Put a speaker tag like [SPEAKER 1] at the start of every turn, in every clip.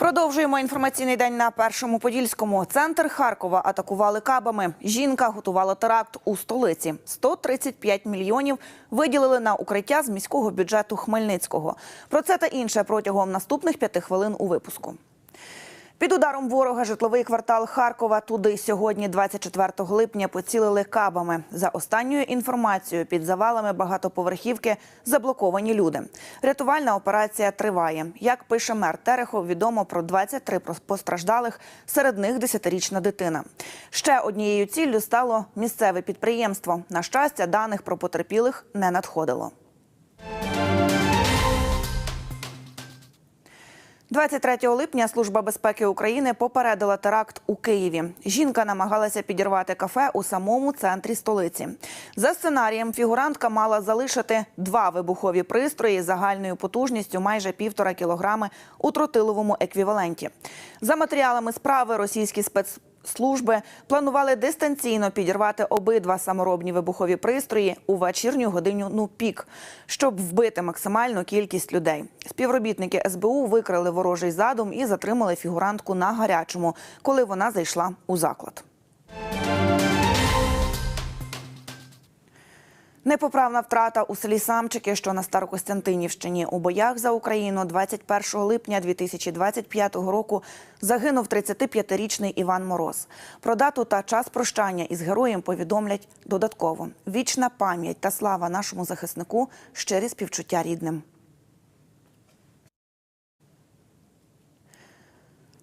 [SPEAKER 1] Продовжуємо інформаційний день на першому подільському. Центр Харкова атакували кабами. Жінка готувала теракт у столиці. 135 мільйонів виділили на укриття з міського бюджету Хмельницького. Про це та інше протягом наступних п'яти хвилин у випуску. Під ударом ворога житловий квартал Харкова. Туди сьогодні, 24 липня, поцілили кабами. За останньою інформацією, під завалами багатоповерхівки заблоковані люди. Рятувальна операція триває. Як пише мер Терехов, відомо про 23 постраждалих, серед них 10-річна дитина. Ще однією ціллю стало місцеве підприємство. На щастя, даних про потерпілих не надходило. 23 липня Служба безпеки України попередила теракт у Києві. Жінка намагалася підірвати кафе у самому центрі столиці. За сценарієм, фігурантка мала залишити два вибухові пристрої загальною потужністю майже півтора кілограми у тротиловому еквіваленті. За матеріалами справи російські спец. Служби планували дистанційно підірвати обидва саморобні вибухові пристрої у вечірню годину пік, щоб вбити максимальну кількість людей. Співробітники СБУ викрили ворожий задум і затримали фігурантку на гарячому, коли вона зайшла у заклад. Непоправна втрата у селі Самчики, що на Старокостянтинівщині. У боях за Україну 21 липня 2025 року загинув 35-річний Іван Мороз. Про дату та час прощання із героєм повідомлять додатково. Вічна пам'ять та слава нашому захиснику, щирі співчуття рідним.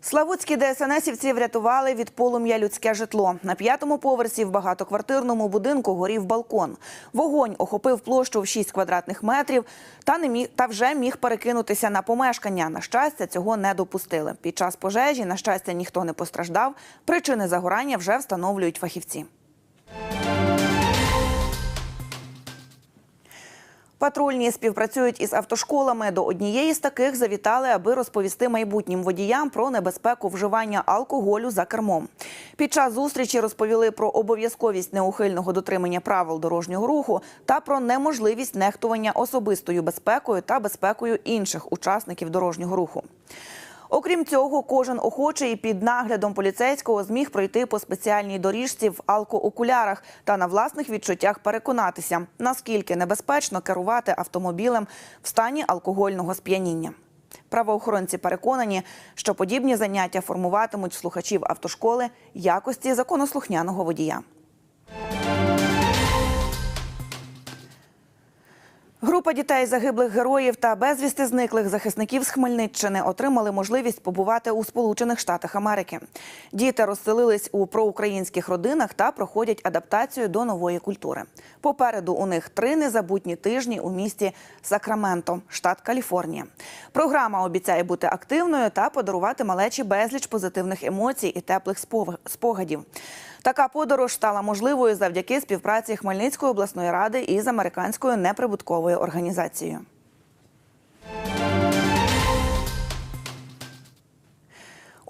[SPEAKER 1] Славутські ДСНСівці врятували від полум'я людське житло. На п'ятому поверсі в багатоквартирному будинку горів балкон. Вогонь охопив площу в 6 квадратних метрів та не міг та вже міг перекинутися на помешкання. На щастя, цього не допустили. Під час пожежі, на щастя, ніхто не постраждав. Причини загорання вже встановлюють фахівці. Патрульні співпрацюють із автошколами. До однієї з таких завітали, аби розповісти майбутнім водіям про небезпеку вживання алкоголю за кермом. Під час зустрічі розповіли про обов'язковість неухильного дотримання правил дорожнього руху та про неможливість нехтування особистою безпекою та безпекою інших учасників дорожнього руху. Окрім цього, кожен охочий під наглядом поліцейського зміг пройти по спеціальній доріжці в алкоокулярах та на власних відчуттях переконатися, наскільки небезпечно керувати автомобілем в стані алкогольного сп'яніння. Правоохоронці переконані, що подібні заняття формуватимуть слухачів автошколи якості законослухняного водія. Група дітей загиблих героїв та безвісти зниклих захисників з Хмельниччини отримали можливість побувати у Сполучених Штатах Америки. Діти розселились у проукраїнських родинах та проходять адаптацію до нової культури. Попереду у них три незабутні тижні у місті Сакраменто, штат Каліфорнія. Програма обіцяє бути активною та подарувати малечі безліч позитивних емоцій і теплих спогадів. Така подорож стала можливою завдяки співпраці Хмельницької обласної ради із американською неприбутковою організацією.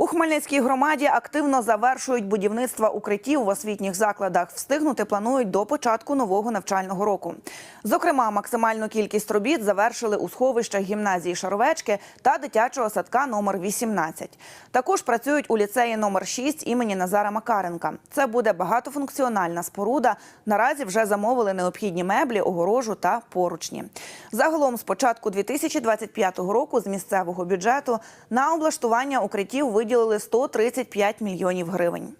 [SPEAKER 1] Хмельницькій громаді активно завершують будівництво укриттів в освітніх закладах. Встигнути планують до початку нового навчального року. Зокрема, максимальну кількість робіт завершили у сховищах гімназії Шаровечки та дитячого садка номер 18. Також працюють у ліцеї номер 6 імені Назара Макаренка. Це буде багатофункціональна споруда. Наразі вже замовили необхідні меблі, огорожу та поручні. Загалом, з початку 2025 року, з місцевого бюджету на облаштування укриттів виділили 135 мільйонів гривень.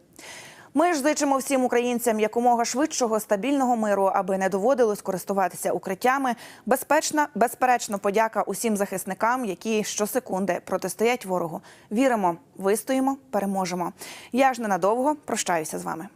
[SPEAKER 1] Ми ж зичимо всім українцям якомога швидшого стабільного миру, аби не доводилось користуватися укриттями. Безпечна, безперечно, подяка усім захисникам, які щосекунди протистоять ворогу. Віримо, вистоїмо, переможемо. Я ж ненадовго прощаюся з вами.